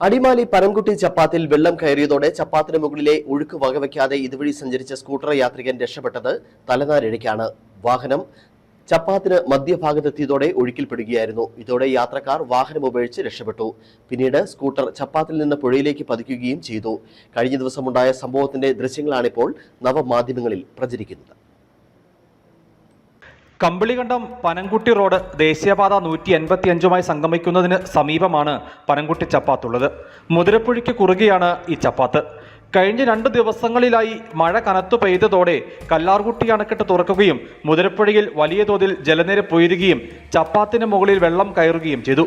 അടിമാലി പരംകുട്ടി ചപ്പാത്തിൽ വെള്ളം കയറിയതോടെ ചപ്പാത്തിന് മുകളിലെ ഒഴുക്ക് വകവയ്ക്കാതെ ഇതുവഴി സഞ്ചരിച്ച സ്കൂട്ടർ യാത്രികൻ രക്ഷപ്പെട്ടത് തലനാരിഴയ്ക്കാണ്. വാഹനം ചപ്പാത്തിന് മധ്യഭാഗത്തെത്തിയതോടെ ഒഴുക്കിൽപ്പെടുകയായിരുന്നു ഇതോടെ യാത്രക്കാർ വാഹനം ഉപയോഗിച്ച് രക്ഷപ്പെട്ടു. പിന്നീട് സ്കൂട്ടർ ചപ്പാത്തിൽ നിന്ന് പുഴയിലേക്ക് പതിക്കുകയും ചെയ്തു. കഴിഞ്ഞ ദിവസമുണ്ടായ സംഭവത്തിന്റെ ദൃശ്യങ്ങളാണിപ്പോൾ നവമാധ്യമങ്ങളിൽ പ്രചരിക്കുന്നത്. കമ്പിളികണ്ടം പനംകുട്ടി റോഡ് ദേശീയപാത നൂറ്റി എൺപത്തി അഞ്ചുമായി സംഗമിക്കുന്നതിന് സമീപമാണ് പനംകുട്ടി ചപ്പാത്തുള്ളത്. മുതിരപ്പുഴയ്ക്ക് കുറുകെയാണ് ഈ ചപ്പാത്ത്. കഴിഞ്ഞ രണ്ട് ദിവസങ്ങളിലായി മഴ കനത്തു പെയ്തതോടെ കല്ലാർകുട്ടി അണക്കെട്ട് തുറക്കുകയും മുതിരപ്പുഴയിൽ വലിയ തോതിൽ ജലനിരപ്പ് ഉയരുകയും ചപ്പാത്തിന് മുകളിൽ വെള്ളം കയറുകയും ചെയ്തു.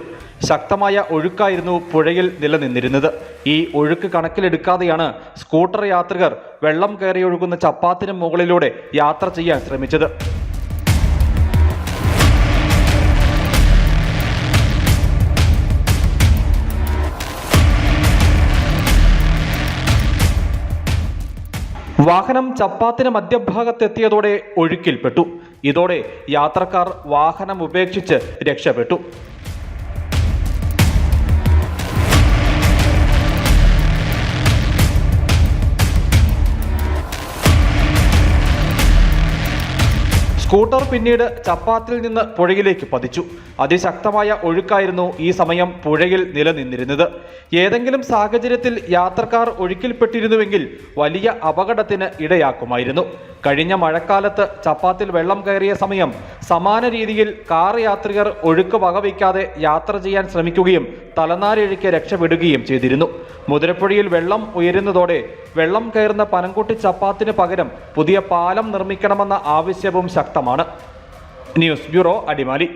ശക്തമായ ഒഴുക്കായിരുന്നു പുഴയിൽ നിലനിന്നിരുന്നത്. ഈ ഒഴുക്ക് കണക്കിലെടുക്കാതെയാണ് സ്കൂട്ടർ യാത്രികർ വെള്ളം കയറിയൊഴുകുന്ന ചപ്പാത്തിന് മുകളിലൂടെ യാത്ര ചെയ്യാൻ ശ്രമിച്ചത്. വാഹനം ചപ്പാത്തിന് മധ്യഭാഗത്തെത്തിയതോടെ ഒഴുക്കിൽപ്പെട്ടു. ഇതോടെ യാത്രക്കാർ വാഹനം ഉപേക്ഷിച്ച് രക്ഷപ്പെട്ടു. സ്കൂട്ടർ പിന്നീട് ചപ്പാത്തിൽ നിന്ന് പുഴയിലേക്ക് പതിച്ചു. അതിശക്തമായ ഒഴുക്കായിരുന്നു ഈ സമയം പുഴയിൽ നിലനിന്നിരുന്നത്. ഏതെങ്കിലും സാഹചര്യത്തിൽ യാത്രക്കാർ ഒഴുക്കിൽപ്പെട്ടിരുന്നുവെങ്കിൽ വലിയ അപകടത്തിന് ഇടയാക്കുമായിരുന്നു. കഴിഞ്ഞ മഴക്കാലത്ത് ചപ്പാത്തിൽ വെള്ളം കയറിയ സമയം സമാന രീതിയിൽ കാർ യാത്രികർ ഒഴുക്ക് വകവയ്ക്കാതെ യാത്ര ചെയ്യാൻ ശ്രമിക്കുകയും തലനാരിഴയ്ക്ക് രക്ഷപ്പെടുകയും ചെയ്തിരുന്നു. മുതിരപ്പുഴയിൽ വെള്ളം ഉയരുന്നതോടെ വെള്ളം കയറുന്ന പനംകുട്ടി ചപ്പാത്തിന് പകരം പുതിയ പാലം നിർമ്മിക്കണമെന്ന ആവശ്യവും ശക്തമാണ്. News bureau Adimali.